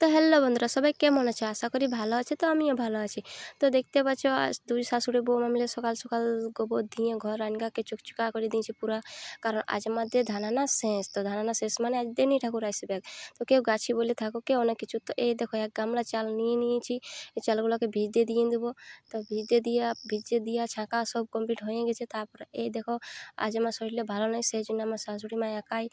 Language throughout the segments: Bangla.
তো হ্যালো বন্ধুরা, সবাই কেমন আছে? আশা করি ভালো আছে, তো আমিও ভালো আছি। তো দেখতে পাচ্ছ দুই শাশুড়ি বৌমা মিলে সকাল সকাল গোবর দিয়ে ঘর আনগাকে চুকচুকা করে দিয়েছি পুরা। কারণ আজ আমাদের ধানানা শেষ, তো ধানানা শেষ মানে আজ দেনি ঠাকুর আসবে তো কেউ গাছি বলে থাকো কেউ অনেক কিছু। তো এই দেখো, এক গামলা চাল নিয়ে নিয়েছি, এই চালগুলোকে ভিজতে দিয়ে দেবো। তো ভিজতে দিয়া ভিজতে দিয়া ছাঁকা সব কমপ্লিট হয়ে গেছে। তারপরে এই দেখো, আজ আমার শরীরে ভালো নেই, সেই জন্য আমার শাশুড়ি মা একাই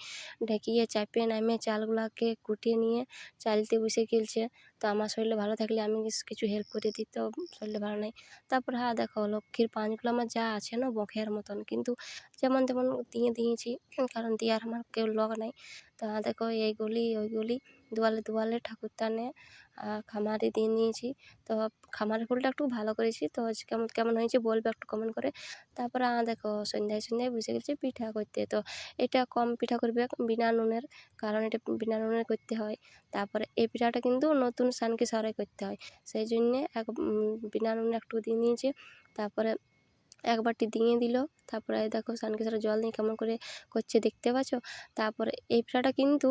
ঢেকিয়ে চাপিয়ে নামিয়ে চালগুলোকে কুটিয়ে নিয়ে চালতে বসে গেলছে তো আমার শরীরে ভালো থাকলে আমি কিছু হেল্প করে দিই, তো শরীরে ভালো নেই। তারপর হ্যাঁ দেখো লক্ষ্মীর পাঁচগুলো আমার যা আছে না বখের মতন। কিন্তু যেমন তেমন দিয়ে দিয়েছি, কারণ দিয়ে আর আমার কেউ লোক নাই। তা দেখো এইগুলি, ওইগুলি দুয়ালে দুয়ালে ঠাকুর টানে আর খামারে দিয়ে নিয়েছি। তো খামারের ফুলটা একটু ভালো করেছি। তো কেমন কেমন হয়েছে বলবে একটু কমেন্ট করে। তারপরে দেখো, সন্ধ্যায় সন্ধ্যায় বসে গেছে পিঠা করতে। তো এটা কম পিঠা করবে বিনা নুনের, কারণ এটা বিনা নুনের করতে হয়। তারপরে এই পিঠাটা কিন্তু নতুন সানকে সরাই করতে হয়। সেই জন্যে এক বিনা নুনে একটু দিয়ে নিয়েছে। তারপরে এক বাটি দিয়ে দিল। তারপরে দেখো সানকেশ্বরে জল দিয়ে কেমন করে করছে দেখতে পাচ্ছ? তারপরে এই পিঠাটা কিন্তু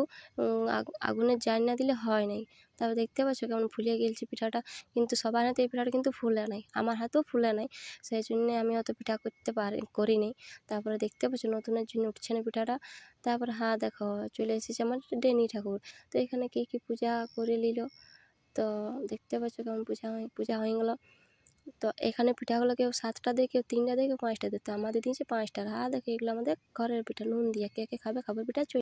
আগুনের আগ- জাল না দিলে হয় নাই। তারপর দেখতে পাচ্ছ কেমন ফুলে গেলছে পিঠাটা। কিন্তু সবার হাতে এই পিঠাটা কিন্তু ফুলে নাই, আমার হাতেও ফুলে নাই। সেই জন্যে আমি অত পিঠা করতে পারি, করিনি। তারপরে দেখতে পাচ্ছ নতুনের জন্য উঠছে না পিঠাটা। তারপরে হ্যাঁ দেখো চলে এসেছে আমার ডেনি ঠাকুর। তো এখানে কী কী পূজা করে নিল? তো দেখতে পাচ্ছ কেমন পূজা হয়ে পূজা হয়ে গেলো। তো এখানে পিঠাগুলো কেউ সাতটা দেয়, কেউ তিনটা দেয়, কেউ পাঁচটা দেয়। তো আমাদের দিয়েছে পাঁচটা। আর দেখো এগুলো আমাদের ঘরের পিঠা, নুন দিয়ে কে কে খাবে খাবে পিঠা চলে